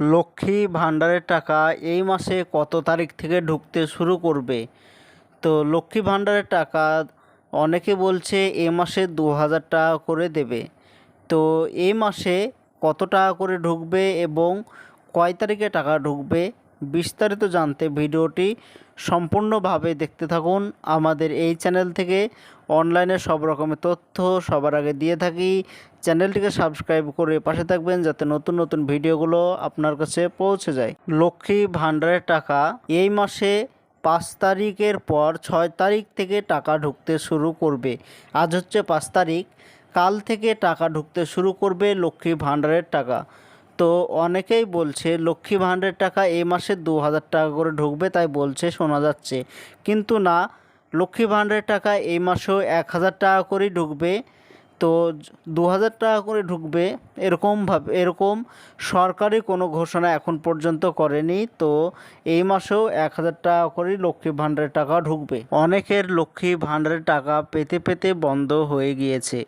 লক্ষ্মী ভাণ্ডারের টাকা এই মাসে কত তারিখ থেকে ঢুকতে শুরু করবে? তো লক্ষ্মী ভাণ্ডারের টাকা অনেকে বলছে এ মাসে দু হাজার টাকা করে দেবে। তো এই মাসে কত টাকা করে ঢুকবে এবং কয় তারিখে টাকা ঢুকবে? বিস্তারিত জানতে ভিডিওটি সম্পূর্ণভাবে দেখতে থাকুন। আমাদের এই চ্যানেল থেকে অনলাইনে সব রকমের তথ্য সবার আগে দিয়ে থাকি। চ্যানেলটিকে সাবস্ক্রাইব করে পাশে থাকবেন যাতে নতুন নতুন ভিডিওগুলো আপনার কাছে পৌঁছে যায়। লক্ষ্মী ভাণ্ডারের টাকা এই মাসে পাঁচ তারিখের পর ছয় তারিখ থেকে টাকা ঢুকতে শুরু করবে। আজ হচ্ছে পাঁচ তারিখ। কাল থেকে টাকা ঢুকতে শুরু করবে লক্ষ্মী ভাণ্ডারের টাকা। তো অনেকেই বলছে, লক্ষ্মী ভাণ্ডারের টাকা এই মাসে দু হাজার টাকা করে ঢুকবে তাই বলছে, শোনা যাচ্ছে। কিন্তু না, লক্ষ্মী ভাণ্ডারের টাকা এই মাসেও এক হাজার টাকা করেই ঢুকবে। তো দু হাজার টাকা করে ঢুকবে এরকমভাবে এরকম সরকারি কোনো ঘোষণা এখন পর্যন্ত করেনি। তো এই মাসেও এক হাজার টাকা করেই লক্ষ্মী ভাণ্ডারের টাকা ঢুকবে। অনেকের লক্ষ্মী ভাণ্ডারের টাকা পেতে পেতে বন্ধ হয়ে গিয়েছে।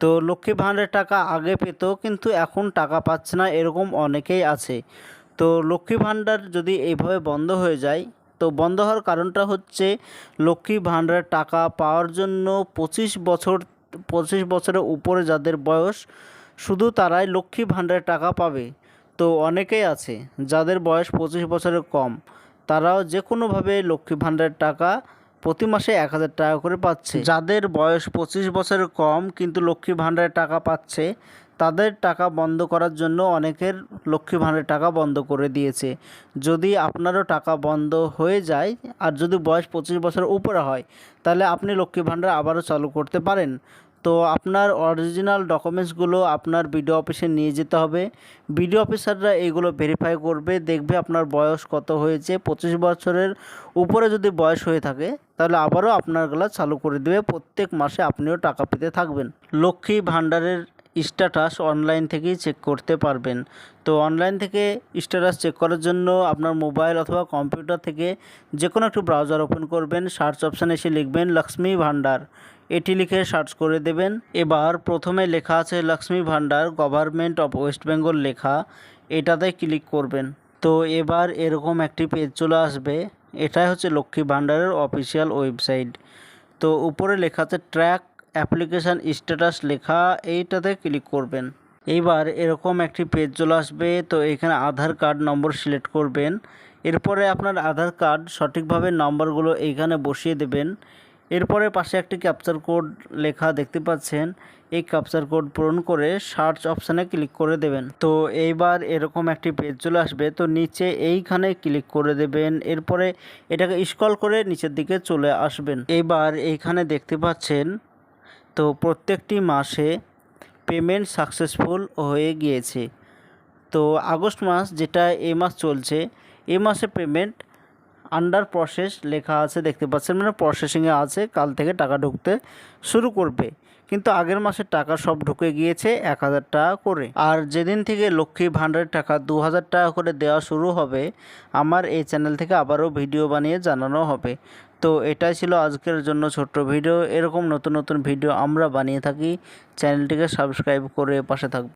তো লক্ষ্মী ভাণ্ডারের টাকা আগে পেত, কিন্তু এখন টাকা পাচ্ছে না, এরকম অনেকেই আছে। তো লক্ষ্মী ভাণ্ডার যদি এইভাবে বন্ধ হয়ে যায়, তো বন্ধ হওয়ার কারণটা হচ্ছে লক্ষ্মী ভাণ্ডারের টাকা পাওয়ার জন্য পঁচিশ বছর, পঁচিশ বছরের উপরে যাদের বয়স, শুধু তারাই লক্ষ্মী ভাণ্ডারের টাকা পাবে। তো অনেকেই আছে যাদের বয়স পঁচিশ বছরের কম, তারাও যে কোনোভাবে লক্ষ্মী ভাণ্ডারের টাকা প্রতি মাসে এক হাজার টাকা করে পাচ্ছে। যাদের বয়স পঁচিশ বছরের কম কিন্তু লক্ষ্মী ভাণ্ডারের টাকা পাচ্ছে, তাদের টাকা বন্ধ করার জন্য অনেকের লক্ষ্মী ভাণ্ডারের টাকা বন্ধ করে দিয়েছে। যদি আপনারও টাকা বন্ধ হয়ে যায় আর যদি বয়স পঁচিশ বছরের উপরে হয়, তাহলে আপনি লক্ষ্মী ভাণ্ডার আবারও চালু করতে পারেন। তো আপনার অরিজিনাল ডকুমেন্টসগুলো আপনার বিডিও অফিসে নিয়ে যেতে হবে। বিডিও অফিসাররা এইগুলো ভেরিফাই করবে, দেখবে আপনার বয়স কত হয়েছে। পঁচিশ বছরের উপরে যদি বয়স হয়ে থাকে তাহলে আবারও আপনার আপনারগুলো চালু করে দেবে। প্রত্যেক মাসে আপনিও টাকা পেতে থাকবেন। লক্ষ্মী ভাণ্ডারের স্ট্যাটাস অনলাইন থেকেই চেক করতে পারবেন। তো অনলাইন থেকে স্ট্যাটাস চেক করার জন্য আপনার মোবাইল অথবা কম্পিউটার থেকে যে কোনো একটি ব্রাউজার ওপেন করবেন। সার্চ অপশান এসে লিখবেন লক্ষ্মী ভাণ্ডার। এটি লিখে সার্চ করে দেবেন। এবার প্রথমে লেখা আছে Lakshmi Bhandar government of West Bengal লেখা। এটাতে ক্লিক করবেন। তো এবার এরকম একটি পেজ চলে আসবে। এটাই হচ্ছে লক্ষ্মী ভাণ্ডারের অফিসিয়াল ওয়েবসাইট তো উপরে লেখা আছে ট্র্যাক অ্যাপ্লিকেশান স্ট্যাটাস লেখা, এইটাতে ক্লিক করবেন। এইবার এরকম একটি পেজ চলে আসবে, তো এখানে আধার কার্ড নম্বর সিলেক্ট করবেন। এরপরে আপনার আধার কার্ড সঠিকভাবে নম্বরগুলো এইখানে বসিয়ে দেবেন। এরপরে পাশে একটি ক্যাপচার কোড লেখা দেখতে পাচ্ছেন। এই ক্যাপচার কোড পূরণ করে সার্চ অপশানে ক্লিক করে দেবেন। তো এইবার এরকম একটি পেজ চলে আসবে। তো নিচে এইখানে ক্লিক করে দেবেন। এরপরে এটাকে স্ক্রল করে নিচের দিকে চলে আসবেন। এইবার এইখানে দেখতে পাচ্ছেন, তো প্রত্যেকটি মাসে পেমেন্ট সাকসেসফুল হয়ে গিয়েছে। তো আগস্ট মাস যেটা এই মাস চলছে, এই মাসে পেমেন্ট আন্ডার প্রসেস লেখা আছে, দেখতে পাচ্ছেন? মানে প্রসেসিংয়ে আছে, কাল থেকে টাকা ঢুকতে শুরু করবে। কিন্তু আগের মাসের টাকা সব ঢুকে গিয়েছে এক হাজার টাকা করে। আর যেদিন থেকে লক্ষ্মী ভাণ্ডারের টাকা দু হাজার টাকা করে দেওয়া শুরু হবে, আমার এই চ্যানেল থেকে আবারও ভিডিও বানিয়ে জানানো হবে। তো এটাই ছিল আজকের জন্য ছোট্ট ভিডিও এরকম নতুন নতুন ভিডিও আমরা বানিয়ে থাকি। চ্যানেলটিকে সাবস্ক্রাইব করে পাশে থাকবে।